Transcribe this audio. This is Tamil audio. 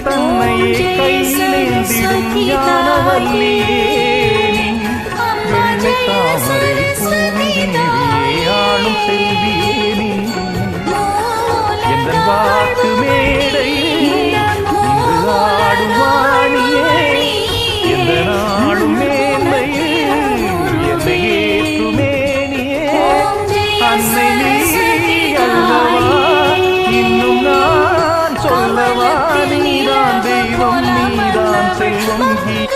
தன்னையே கையிலேந்திடும் ஞானவல்லியே 没问题